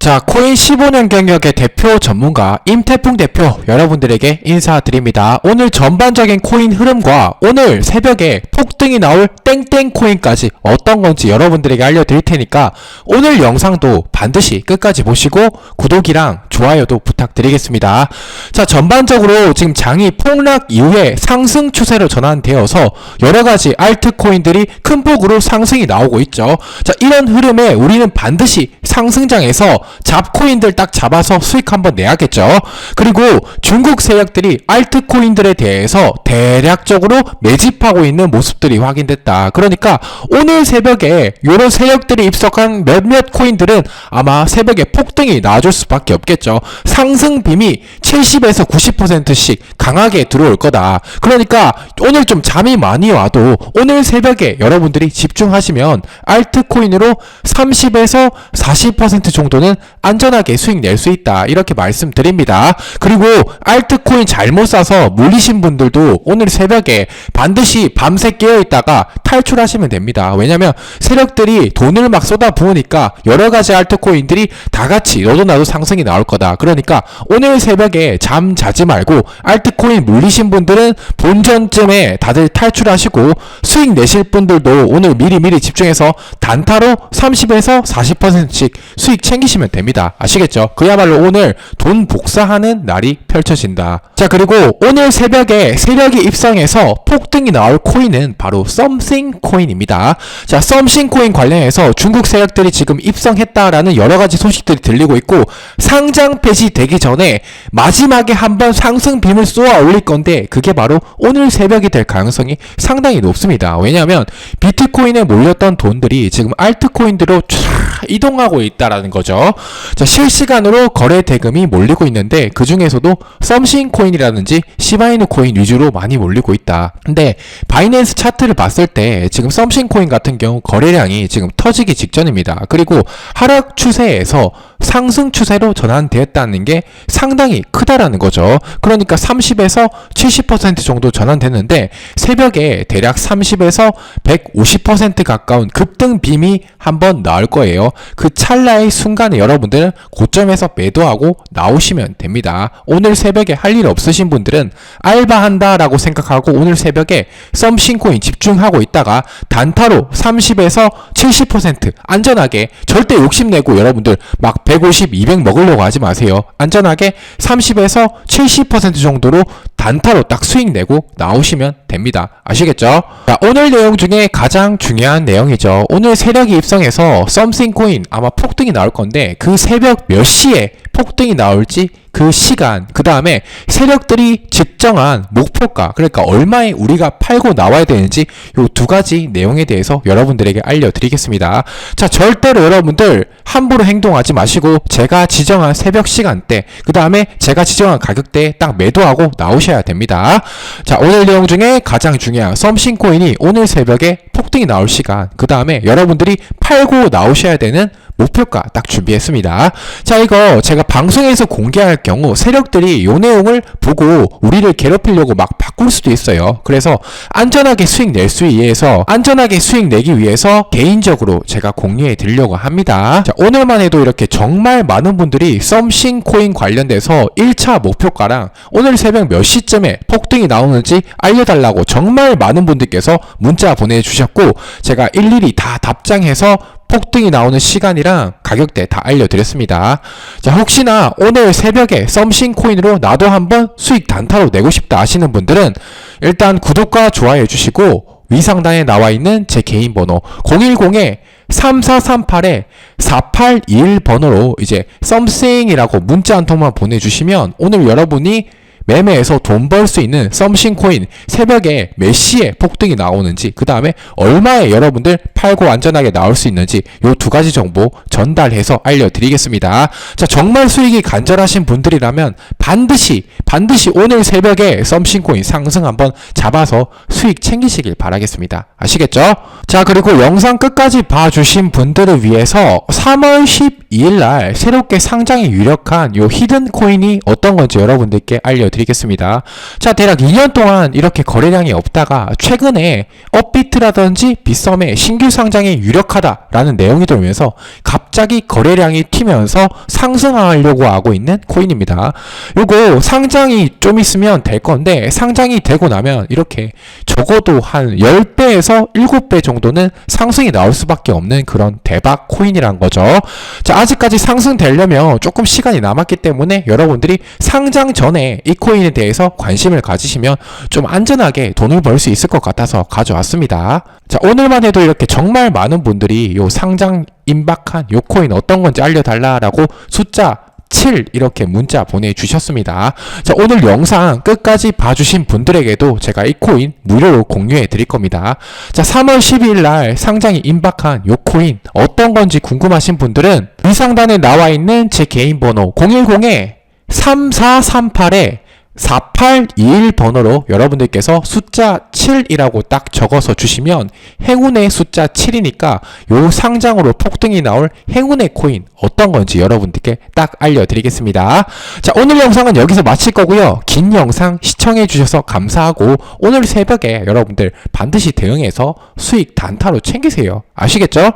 자, 코인 15년 경력의 대표 전문가 임태풍 대표 여러분들에게 인사드립니다. 오늘 전반적인 코인 흐름과 오늘 새벽에 폭 등이 나올 땡땡 코인까지 어떤 건지 여러분들에게 알려드릴 테니까 오늘 영상도 반드시 끝까지 보시고 구독이랑 좋아요도 부탁드리겠습니다. 자, 전반적으로 지금 장이 폭락 이후에 상승 추세로 전환되어서 여러 가지 알트코인들이 큰 폭으로 상승이 나오고 있죠. 자, 이런 흐름에 우리는 반드시 상승장에서 잡코인들 딱 잡아서 수익 한번 내야겠죠. 그리고 중국 세력들이 알트코인들에 대해서 대략적으로 매집하고 있는 모습들이 확인됐다. 그러니까 오늘 새벽에 이런 세력들이 입석한 몇몇 코인들은 아마 새벽에 폭등이 나와줄 수밖에 없겠죠. 상승 빔이 70에서 90%씩 강하게 들어올 거다. 그러니까 오늘 좀 잠이 많이 와도 오늘 새벽에 여러분들이 집중하시면 알트코인으로 30에서 40% 정도는 안전하게 수익 낼 수 있다. 이렇게 말씀드립니다. 그리고 알트코인 잘못 사서 물리신 분들도 오늘 새벽에 반드시 밤새 깨어 있다가 탈출하시면 됩니다. 왜냐면 세력들이 돈을 막 쏟아 부으니까 여러 가지 알트코인들이 다 같이 너도 나도 상승이 나올 거다. 그러니까 오늘 새벽에 잠 자지 말고 알트코인 물리신 분들은 본전쯤에 다들 탈출하시고 수익 내실 분들도 오늘 미리미리 집중해서 단타로 30에서 40%씩 수익 챙기시면 됩니다. 아시겠죠? 그야말로 오늘 돈 복사하는 날이 펼쳐진다. 자, 그리고 오늘 새벽에 세력이 입성해서 폭등이 나올 코인은 바로 썸씽 코인입니다. 자, 썸씽 코인 관련해서 중국 세력들이 지금 입성했다라는 여러 가지 소식들이 들리고 있고 상장 폐지 되기 전에 마지막에 한번 상승 빔을 쏘아 올릴 건데 그게 바로 오늘 새벽이 될 가능성이 상당히 높습니다. 왜냐하면 비트코인에 몰렸던 돈들이 지금 알트코인들로 촤 이동하고 있다라는 거죠. 자, 실시간으로 거래 대금이 몰리고 있는데 그 중에서도 썸씽 코인이라든지 시바이누 코인 위주로 많이 몰리고 있다. 근데 바이낸스 차트를 봤을 때 지금 썸씽 코인 같은 경우 거래량이 지금 터지기 직전입니다. 그리고 하락 추세에서 상승 추세로 전환되었다는 게 상당히 크다라는 거죠. 그러니까 30에서 70% 정도 전환됐는데 새벽에 대략 30에서 150% 가까운 급등 빔이 한번 나올 거예요. 그 찰나의 순간에 여러분들은 고점에서 매도하고 나오시면 됩니다. 오늘 새벽에 할 일 없으신 분들은 알바한다 라고 생각하고 오늘 새벽에 썸싱코인 집중하고 있다가 단타로 30에서 70% 안전하게 절대 욕심내고 여러분들 막 150, 200 먹으려고 하지 마세요. 안전하게 30에서 70% 정도로 단타로 딱 수익 내고 나오시면 됩니다. 아시겠죠? 자, 오늘 내용 중에 가장 중요한 내용이죠. 오늘 세력이 입성해서 썸씽 코인 아마 폭등이 나올 건데 그 새벽 몇 시에 폭등이 나올지 그 시간, 그 다음에 세력들이 직정한 목표가, 그러니까 얼마에 우리가 팔고 나와야 되는지 요두 가지 내용에 대해서 여러분들에게 알려드리겠습니다. 자, 절대로 여러분들 함부로 행동하지 마시고 제가 지정한 새벽 시간대, 그 다음에 제가 지정한 가격대에 딱 매도하고 나오셔야 됩니다. 자, 오늘 내용 중에 가장 중요한 썸씽 코인이 오늘 새벽에 폭등이 나올 시간, 그 다음에 여러분들이 팔고 나오셔야 되는 목표가 딱 준비했습니다. 자, 이거 제가 방송에서 공개할 경우 세력들이 요 내용을 보고 우리를 괴롭히려고 막 바꿀 수도 있어요. 그래서 안전하게 수익 낼 수 위해서 안전하게 수익 내기 위해서 개인적으로 제가 공유해 드리려고 합니다. 자, 오늘만 해도 이렇게 정말 많은 분들이 썸씽 코인 관련돼서 1차 목표가랑 오늘 새벽 몇 시쯤에 폭등이 나오는지 알려달라고 정말 많은 분들께서 문자 보내주셨고 제가 일일이 다 답장해서 폭등이 나오는 시간이랑 가격대 다 알려드렸습니다. 자, 혹시나 오늘 새벽에 썸씽 코인으로 나도 한번 수익 단타로 내고 싶다 하시는 분들은 일단 구독과 좋아요 해주시고 위상단에 나와 있는 제 개인 번호 010에 3438에 4821 번호로 이제 썸씽이라고 문자 한 통만 보내주시면 오늘 여러분이 매매에서 돈 벌 수 있는 썸씽 코인 새벽에 몇 시에 폭등이 나오는지 그 다음에 얼마에 여러분들 팔고 안전하게 나올 수 있는지 요 두 가지 정보 전달해서 알려드리겠습니다. 자 정말 수익이 간절하신 분들이라면 반드시 반드시 오늘 새벽에 썸씽 코인 상승 한번 잡아서 수익 챙기시길 바라겠습니다. 아시겠죠? 자 그리고 영상 끝까지 봐주신 분들을 위해서 3월 12일 날 새롭게 상장이 유력한 요 히든 코인이 어떤 건지 여러분들께 알려 알려드리겠습니다. 자, 대략 2년 동안 이렇게 거래량이 없다가 최근에 업비트라든지 빗썸의 신규 상장에 유력하다라는 내용이 들어오면서 갑자기 거래량이 튀면서 상승하려고 하고 있는 코인입니다. 요거 상장이 좀 있으면 될 건데 상장이 되고 나면 이렇게 적어도 한 10배에서 7배 정도는 상승이 나올 수밖에 없는 그런 대박 코인이란 거죠. 자, 아직까지 상승되려면 조금 시간이 남았기 때문에 여러분들이 상장 전에 이 코인에 대해서 관심을 가지시면 좀 안전하게 돈을 벌 수 있을 것 같아서 가져왔습니다. 자, 오늘만 해도 이렇게 정말 많은 분들이 요 상장 임박한 요 코인 어떤 건지 알려달라라고 숫자 7 이렇게 문자 보내주셨습니다. 자, 오늘 영상 끝까지 봐주신 분들에게도 제가 이 코인 무료로 공유해 드릴 겁니다. 자, 3월 12일 날 상장이 임박한 요 코인 어떤 건지 궁금하신 분들은 이 상단에 나와 있는 제 개인 번호 010에 3438에 4821 번호로 여러분들께서 숫자 7이라고 딱 적어서 주시면 행운의 숫자 7이니까 요 상장으로 폭등이 나올 행운의 코인 어떤 건지 여러분들께 딱 알려드리겠습니다. 자, 오늘 영상은 여기서 마칠 거고요. 긴 영상 시청해 주셔서 감사하고 오늘 새벽에 여러분들 반드시 대응해서 수익 단타로 챙기세요. 아시겠죠?